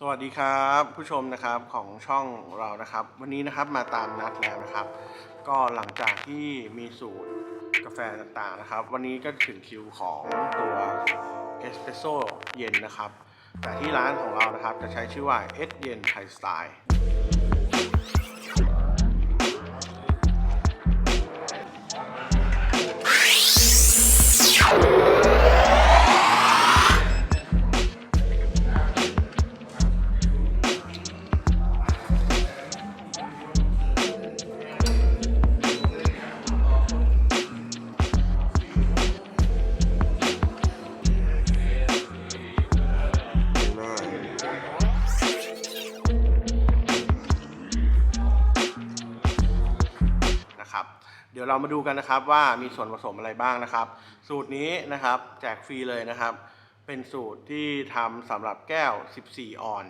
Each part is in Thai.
สวัสดีครับผู้ชมนะครับของช่องเรานะครับ วันนี้นะครับมาตามนัดแล้วนะครับ ก็หลังจากที่มีสูตรกาแฟต่างๆนะครับ วันนี้ก็ถึงคิวของตัวเอสเปรสโซ่เย็นนะครับ แต่ที่ร้านของเรานะครับจะใช้ชื่อว่าเอสเย็นไทยสไตล์ ดี๋ยวเรามาดูกันนะครับว่ามีส่วนผสมอะไรบ้างนะครับ สูตรนี้นะครับแจกฟรีเลยนะครับ เป็นสูตรที่ทำสำหรับแก้ว 14 ออน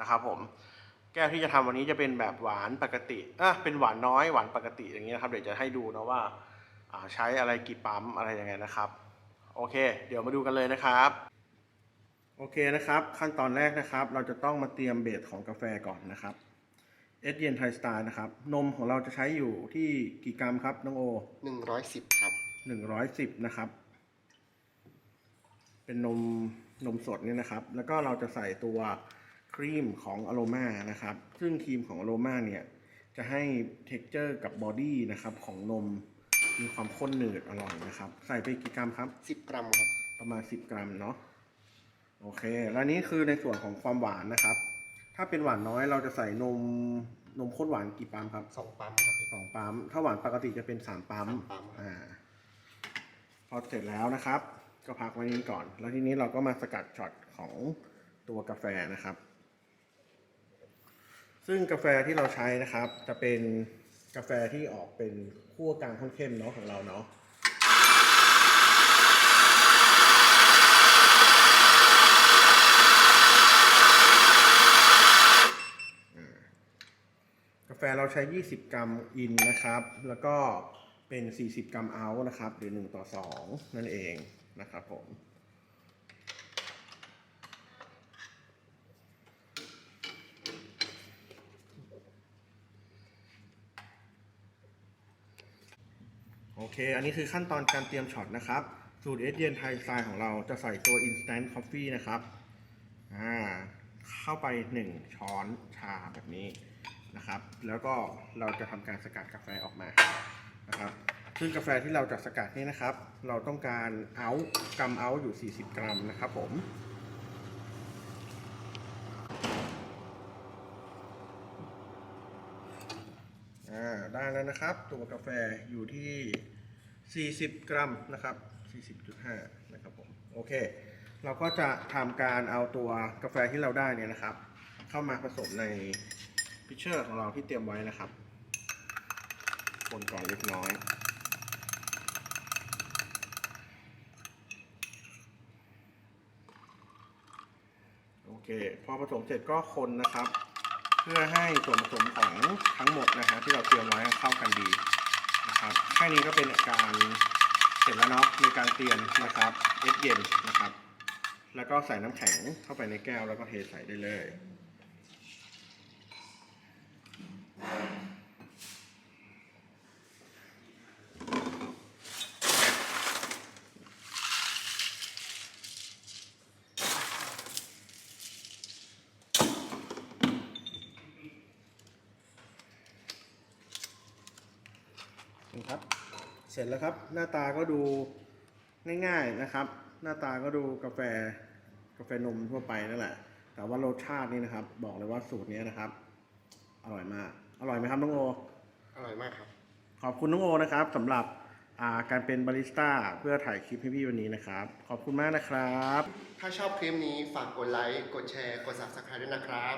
นะครับผมแก้วที่จะทำวันนี้จะเป็นแบบหวานปกติอะเป็นหวานน้อยหวานปกติอย่างนี้นะครับ เดี๋ยวจะให้ดูนะว่าอ่าใช้อะไรกี่ปั๊มอะไรยังไงนะครับ โอเค เดี๋ยวมาดูกันเลยนะครับ โอเคนะครับ ขั้นตอนแรกนะครับ เราจะต้องมาเตรียมเบสของกาแฟก่อนนะครับ เอสเย็นไทยสไตล์นะครับ นมของเราจะใช้อยู่ที่กี่กรัมครับน้องโอหนึ่งร้อยสิบครับหนึ่งร้อยสิบนะครับ เป็นนมนมสดเนี่ยนะครับ แล้วก็เราจะใส่ตัวครีมของอโรมานะครับ ซึ่งครีมของอโรมาเนี่ย จะให้เท็กเจอร์กับบอดี้นะครับของนมมีความข้นหนืดอร่อยนะครับ ใส่ไปกี่กรัมครับ สิบกรัมครับ ประมาณ10กรัมเนาะ โอเค แล้วนี้คือในส่วนของความหวานนะครับ ถ้าเป็นหวานน้อยเราจะใส่นมนมข้นหวานกี่ปั๊มครับสองปั๊มครับสองปั๊ม ถ้าหวานปกติจะเป็นสามปั๊มสามปั๊มอ่าพอเสร็จแล้วนะครับ ก็พักไว้นี้ก่อน แล้วทีนี้เราก็มาสกัดช็อตของตัวกาแฟนะครับ ซึ่งกาแฟที่เราใช้นะครับ จะเป็นกาแฟที่ออกเป็นคั่วกลางข้นเข้มเนาะของเราเนาะาแฟเราใช้ 20 กรัมอินนะครับ แล้วก็เป็น 40 กรัมเอาท์นะครับ หรือ 1 ต่อ 2 นั่นเองนะครับผมโอเค อันนี้คือขั้นตอนการเตรียมช็อตนะครับ สูตรเอสเย็นไทยสไตล์ของเราจะใส่ตัว Instant Coffee นะครับ อ่า เข้าไป 1 ช้อนชาแบบนี้ นะครับ แล้วก็เราจะทำการสกัดกาแฟออกมานะครับ ซึ่งกาแฟที่เราจะสกัดนี่นะครับ เราต้องการเอากรัมเอาอยู่ 40 กรัมนะครับผมได้แล้วนะครับ ตัวกาแฟอยู่ที่ 40 กรัมนะครับ 40.5 นะครับผมโอเค เราก็จะทำการเอาตัวกาแฟที่เราได้เนี่ยนะครับ เข้ามาผสมใน พิชเชอร์ของเราที่เตรียมไว้นะครับคนก่อนเล็กน้อย โอเค พอผสมเสร็จก็คนนะครับ เพื่อให้ส่วนผสมของทั้งหมดนะฮะที่เราเตรียมไว้เข้ากันดีนะครับแค่นี้ก็เป็นการเสร็จแล้วเนาะในการเตรียมนะครับเอสเย็นนะครับ แล้วก็ใส่น้ำแข็งเข้าไปในแก้วแล้วก็เทใส่ได้เลย นี่ครับ เสร็จแล้วครับ หน้าตาก็ดูง่ายๆนะครับ หน้าตาก็ดูกาแฟกาแฟนมทั่วไปนั่นแหละ แต่ว่ารสชาตินี่นะครับ บอกเลยว่าสูตรนี้นะครับ อร่อยมาก อร่อยไหมครับน้องโอ อร่อยมากครับ ขอบคุณน้องโอนะครับสำหรับอ่าการเป็นบาริสต้าเพื่อถ่ายคลิปให้พี่วันนี้นะครับ ขอบคุณมากนะครับ ถ้าชอบคลิปนี้ฝากกดไลค์ กดแชร์ กด subscribe ด้วยนะครับ